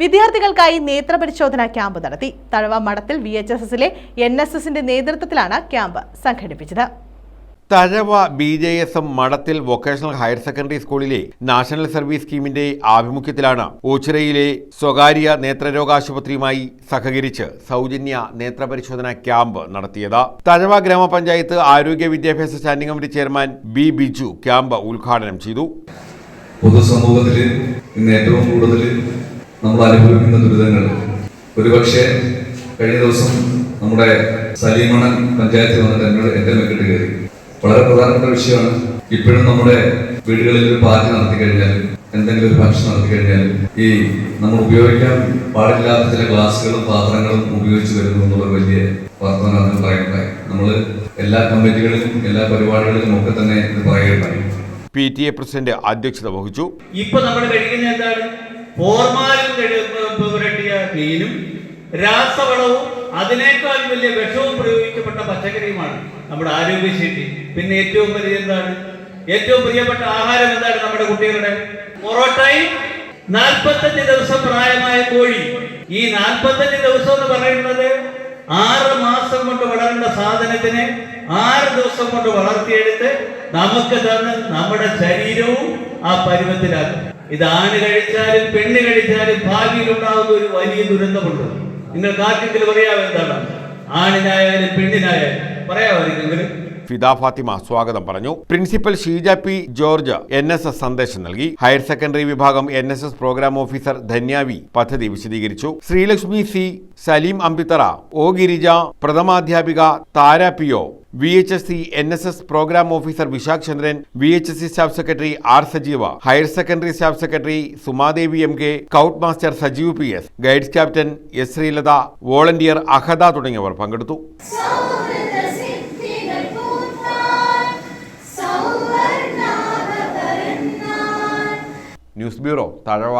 വിദ്യാർത്ഥികൾക്കായി നേത്ര പരിശോധന ക്യാമ്പ് നടത്തി. Thazhava Madathil V H S എസിലെ എൻ എസ് എസിന്റെ നേതൃത്വത്തിലാണ് ക്യാമ്പ് സംഘടിപ്പിച്ചത്. Thazhava B J S M Madathil vocational higher secondary സ്കൂളിലെ നാഷണൽ സർവീസ് സ്കീമിന്റെ ആഭിമുഖ്യത്തിലാണ് ഓച്ചിറയിലെ സ്വകാര്യ നേത്രരോഗാശുപത്രിയുമായി സഹകരിച്ച് സൗജന്യ നേത്രപരിശോധന ക്യാമ്പ് നടത്തിയത്. തഴവ ഗ്രാമപഞ്ചായത്ത് ആരോഗ്യ വിദ്യാഭ്യാസ standing committee chairman B Biju camp ഉദ്ഘാടനം ചെയ്തു. പൊതുസമൂഹത്തിൽ ഇന്ന് ഏറ്റവും കൂടുതൽ നമ്മൾ അനുഭവിക്കുന്ന ദുരിതങ്ങൾ. ഒരുപക്ഷെ കഴിഞ്ഞ ദിവസം നമ്മുടെ സലീമണൻ പഞ്ചായത്തിൽ വന്നിട്ട് എന്നോട് എന്റെ മെക്കിട്ട് കയറി. വളരെ പ്രധാനപ്പെട്ട വിഷയമാണ്. ഇപ്പോഴും നമ്മുടെ വീടുകളിൽ ഒരു പാർട്ടി നടത്തി കഴിഞ്ഞാലും എന്തെങ്കിലും ഒരു ഭക്ഷണം നടത്തി കഴിഞ്ഞാലും ഈ നമ്മൾ ഉപയോഗിക്കാൻ പാടില്ലാത്ത ചില ഗ്ലാസുകളും പാത്രങ്ങളും ഉപയോഗിച്ച് വരുന്നു എന്നുള്ള വലിയ വർത്തമാനം പറയുണ്ടായി നമ്മൾ എല്ലാ കമ്മിറ്റികളിലും എല്ലാ പരിപാടികളിലും ഒക്കെ തന്നെ ഇത് പറയുകയുണ്ടായി. പി ടി എ പ്രസിഡന്റ് അധ്യക്ഷത വഹിച്ചു. ഇപ്പൊ നമ്മൾ കഴിക്കുന്ന എന്താണ്? ഫോർമാലിൻ പുരട്ടിയ മീനും രാസവളവും അതിനേക്കാൾ വലിയ വിഷവും പ്രയോഗിക്കപ്പെട്ട പച്ചക്കറിയുമാണ് നമ്മുടെ ആരോഗ്യശേഷി. പിന്നെ ഏറ്റവും വലിയ എന്താണ്? ഏറ്റവും പ്രിയപ്പെട്ട ആഹാരം എന്താണ് നമ്മുടെ കുട്ടികളുടെ? പൊറോട്ടയും നാൽപ്പത്തഞ്ച് ദിവസം പ്രായമായ കോഴി. ഈ നാൽപ്പത്തഞ്ച് ദിവസം എന്ന് പറയുന്നത് ആറ് മാസം കൊണ്ട് വളരേണ്ട സാധനത്തിനെ ആറ് ദിവസം കൊണ്ട് വളർത്തിയെടുത്ത് നമുക്ക് തന്ന് നമ്മുടെ ശരീരവും ആ പരുവത്തിലാക്കും. ഇത് ആന കഴിച്ചാലും പെണ്ണ് കഴിച്ചാലും ഭാവിയിൽ ഉണ്ടാകുന്ന ഒരു വലിയ ദുരന്തമുണ്ട്. നിങ്ങൾക്ക് ആർക്കെങ്കിലും പറയാമോ എന്താണ്? ആണിനായാലും പെണ്ണിനായാലും. പറയാമായിരിക്കെങ്കിലും ഫിദ ഫാത്തിമ സ്വാഗതം പറഞ്ഞു. Principal Sheeja P George N S S സന്ദേശം നൽകി. ഹയർ സെക്കൻഡറി വിഭാഗം N S S programme officer Dhanyavi പദ്ധതി വിശദീകരിച്ചു. Sreelakshmi C Saleem Ambithara O Girija പ്രഥമാധ്യാപിക Thara P O V H S C N S S programme officer Vishakh Chandran V H S C staff secretary R Sajeeva higher secondary staff secretary Sumadevi M K scout master Sajeev P S guides captain S Sreelatha volunteer Ahada തുടങ്ങിയവർ പങ്കെടുത്തു. News bureau. Thazhava.